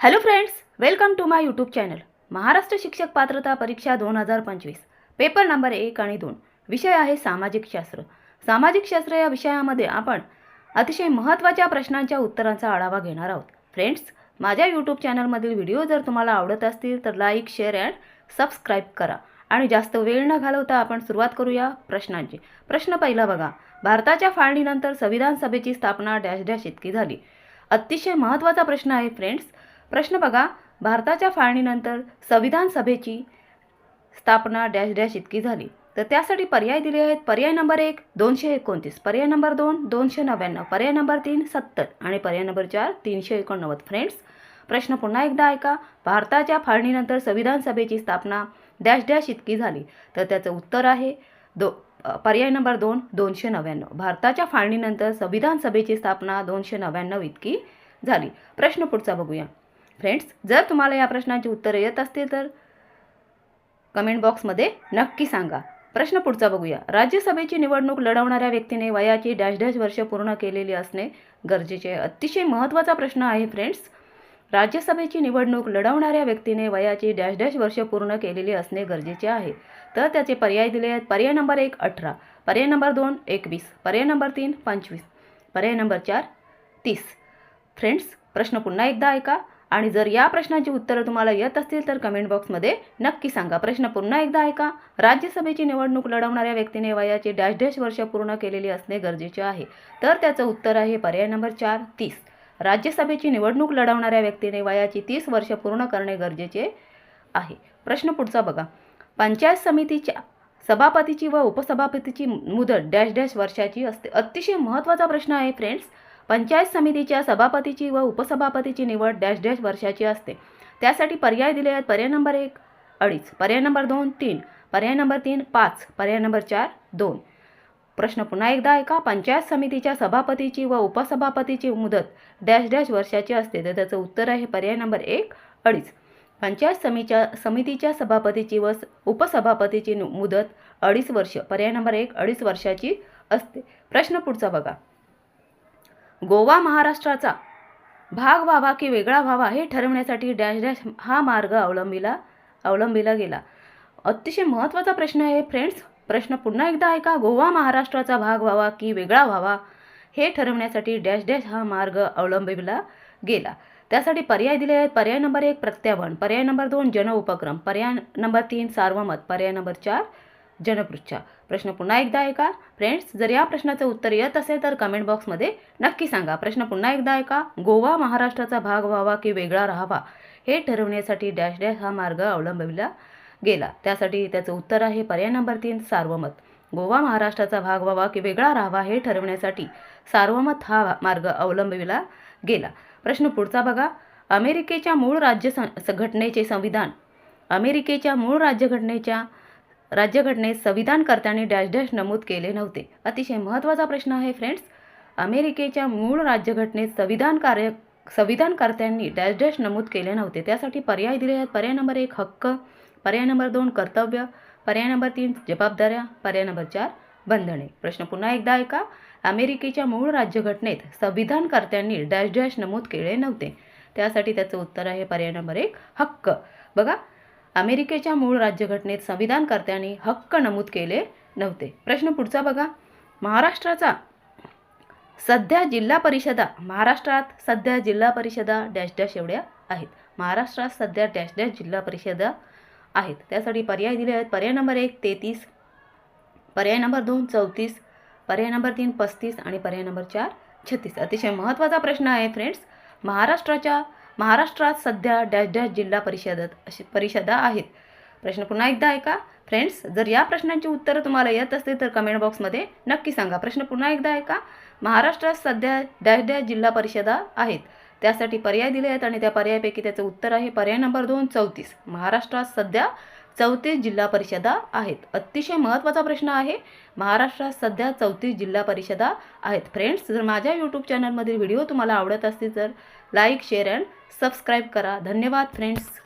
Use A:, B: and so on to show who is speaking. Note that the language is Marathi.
A: Hello friends welcome to my YouTube channel Maharashtra शिक्षक पात्रता परीक्षा दोन हजार पंचवीस. पेपर नंबर एक आणि दोन. विषय आहे सामाजिक शास्त्र. सामाजिक शास्त्र या विषयामध्ये आपण अतिशय महत्त्वाच्या प्रश्नांच्या उत्तरांचा आढावा घेणार आहोत. फ्रेंड्स माझ्या यूट्यूब चॅनलमधील व्हिडिओ जर तुम्हाला आवडत असतील तर लाईक शेअर अँड सबस्क्राईब करा. आणि जास्त वेळ न घालवता आपण सुरुवात करूया प्रश्नांची. प्रश्न पहिला बघा. भारताच्या फाळणीनंतर संविधान सभेची स्थापना डॅश डॅश इतकी झाली. अतिशय महत्त्वाचा प्रश्न आहे फ्रेंड्स प्रश्न बघा भारताच्या फाळणीनंतर संविधान सभेची स्थापना डॅश डॅश इतकी झाली. तर त्यासाठी पर्याय दिले आहेत. पर्याय नंबर एक दोनशे एकोणतीस. पर्याय नंबर दोन दोनशे नव्याण्णव. पर्याय नंबर तीन सत्तर. आणि पर्याय नंबर चार तीनशे एकोणनव्वद. फ्रेंड्स प्रश्न पुन्हा एकदा ऐका. भारताच्या फाळणीनंतर संविधान सभेची स्थापना डॅश डॅश इतकी झाली. तर त्याचं उत्तर आहे दो पर्याय नंबर दोन दोनशे नव्याण्णव. भारताच्या फाळणीनंतर संविधान सभेची स्थापना दोनशे नव्याण्णव इतकी झाली. प्रश्न पुढचा बघूया. फ्रेंड्स जर तुम्हाला या प्रश्नांची उत्तरं येत असतील तर कमेंट बॉक्समध्ये नक्की सांगा. प्रश्न पुढचा बघूया. राज्यसभेची निवडणूक लढवणाऱ्या व्यक्तीने वयाची डॅश डॅश वर्ष पूर्ण केलेली असणे गरजेचे अतिशय महत्त्वाचा प्रश्न आहे फ्रेंड्स राज्यसभेची निवडणूक लढवणाऱ्या व्यक्तीने वयाची डॅश डॅश वर्ष पूर्ण केलेली असणे गरजेचे आहे. तर त्याचे पर्याय दिले आहेत. पर्याय नंबर एक अठरा. पर्याय नंबर दोन एकवीस. पर्याय नंबर तीन पंचवीस. पर्याय नंबर चार तीस. फ्रेंड्स प्रश्न पुन्हा एकदा ऐका. आणि जर या प्रश्नाची उत्तरं तुम्हाला येत असतील तर कमेंट बॉक्समध्ये नक्की सांगा. प्रश्न पुन्हा एकदा ऐका. राज्यसभेची निवडणूक लढवणाऱ्या व्यक्तीने वयाची डॅश डॅश वर्ष पूर्ण केलेली असणे गरजेचे आहे. तर त्याचं उत्तर आहे पर्याय नंबर चार तीस. राज्यसभेची निवडणूक लढवणाऱ्या व्यक्तीने वयाची तीस वर्ष पूर्ण करणे गरजेचे आहे. प्रश्न पुढचा बघा. पंचायत समितीच्या सभापतीची व उपसभापतीची मुदत डॅश डॅश वर्षाची असते. अतिशय महत्त्वाचा प्रश्न आहे फ्रेंड्स पंचायत समितीच्या सभापतीची व उपसभापतीची निवड डॅश डॅश वर्षाची असते. त्यासाठी पर्याय दिले आहेत पर्याय नंबर एक अडीच पर्याय नंबर दोन तीन पर्याय नंबर तीन पाच पर्याय नंबर चार दोन. प्रश्न पुन्हा एकदा ऐका. पंचायत समितीच्या सभापतीची व उपसभापतीची मुदत डॅश डॅश वर्षाची असते. तर त्याचं उत्तर आहे पर्याय नंबर एक अडीच. पंचायत समितीच्या समितीच्या सभापतीची व स- उपसभापतीची मुदत अडीच वर्ष पर्याय नंबर एक अडीच वर्षाची असते. प्रश्न पुढचा बघा. गोवा महाराष्ट्राचा. भाग व्हावा की वेगळा व्हावा हे ठरवण्यासाठी डॅश डॅश हा मार्ग अवलंबिला अवलंबिला गेला. अतिशय महत्त्वाचा प्रश्न आहे फ्रेंड्स प्रश्न पुन्हा एकदा ऐका. गोवा महाराष्ट्राचा भाग व्हावा की वेगळा व्हावा हे ठरवण्यासाठी डॅश डॅश हा मार्ग अवलंबिला गेला. त्यासाठी पर्याय दिले आहेत. पर्याय नंबर एक प्रत्यावन. पर्याय नंबर दोन जनउपक्रम पर्याय नंबर तीन सार्वमत. पर्याय नंबर चार जनपृच्छा प्रश्न पुन्हा एकदा ऐका. फ्रेंड्स जर या प्रश्नाचं उत्तर येत असेल तर कमेंट बॉक्समध्ये नक्की सांगा. प्रश्न पुन्हा एकदा ऐका. गोवा महाराष्ट्राचा भाग व्हावा की वेगळा राहावा? हे ठरवण्यासाठी डॅश डॅश हा मार्ग अवलंबिला गेला. त्यासाठी त्याचं उत्तर आहे पर्याय नंबर तीन सार्वमत. गोवा महाराष्ट्राचा भाग व्हावा की वेगळा राहावा हे ठरवण्यासाठी सार्वमत हा मार्ग अवलंबिला गेला. प्रश्न पुढचा बघा. अमेरिकेच्या मूळ राज्य सं- घटनेचे संविधान. अमेरिकेच्या मूळ राज्यघटनेच्या राज्यघटनेत संविधानकर्त्यांनी डॅश डॅश नमूद केले नव्हते. अतिशय महत्त्वाचा प्रश्न आहे फ्रेंड्स अमेरिकेच्या मूळ राज्यघटनेत संविधान कार्य संविधानकर्त्यांनी डॅश डॅश नमूद केले नव्हते. त्यासाठी पर्याय दिले आहेत. पर्याय नंबर एक हक्क. पर्याय नंबर दोन कर्तव्य. पर्याय नंबर तीन जबाबदाऱ्या. पर्याय नंबर चार बंधने. प्रश्न पुन्हा एकदा ऐका. अमेरिकेच्या मूळ राज्यघटनेत संविधानकर्त्यांनी डॅश डॅश नमूद केले नव्हते. त्यासाठी त्याचं उत्तर आहे पर्याय नंबर एक हक्क. बघा अमेरिकेच्या मूळ राज्यघटनेत संविधानकर्त्यांनी हक्क नमूद केले नव्हते. प्रश्न पुढचा बघा. महाराष्ट्राचा सध्या जिल्हा परिषदा महाराष्ट्रात सध्या जिल्हा परिषदा डॅश डॅश एवढ्या आहेत. महाराष्ट्रात सध्या डॅश डॅश जिल्हा परिषदा आहेत. त्यासाठी पर्याय दिले आहेत. पर्याय नंबर एक तेहतीस. पर्याय नंबर दोन चौतीस. पर्याय नंबर तीन पस्तीस. आणि पर्याय नंबर चार छत्तीस. अतिशय महत्त्वाचा प्रश्न आहे फ्रेंड्स महाराष्ट्राच्या महाराष्ट्रात सध्या डॅश डॅश जिल्हा परिषदात अशी परिषदा आहेत. प्रश्न पुन्हा एकदा ऐका. फ्रेंड्स जर या प्रश्नांची उत्तरं तुम्हाला येत असतील तर कमेंट बॉक्समध्ये नक्की सांगा. प्रश्न पुन्हा एकदा ऐका. महाराष्ट्रात सध्या डॅश डॅश जिल्हा परिषदा आहेत. त्यासाठी पर्याय दिले आहेत आणि त्या पर्यायापैकी त्याचं उत्तर आहे पर्याय नंबर दोन चौतीस. महाराष्ट्रात सध्या चौतीस जिल्हा परिषदा आहेत. अतिशय महत्त्वाचा प्रश्न आहे. महाराष्ट्रात सध्या चौतीस जिल्हा परिषदा आहेत. फ्रेंड्स जर माझ्या यूट्यूब चॅनलमधील व्हिडिओ तुम्हाला आवडत असतील तर लाईक शेअर अँड सबस्क्राईब करा. धन्यवाद फ्रेंड्स.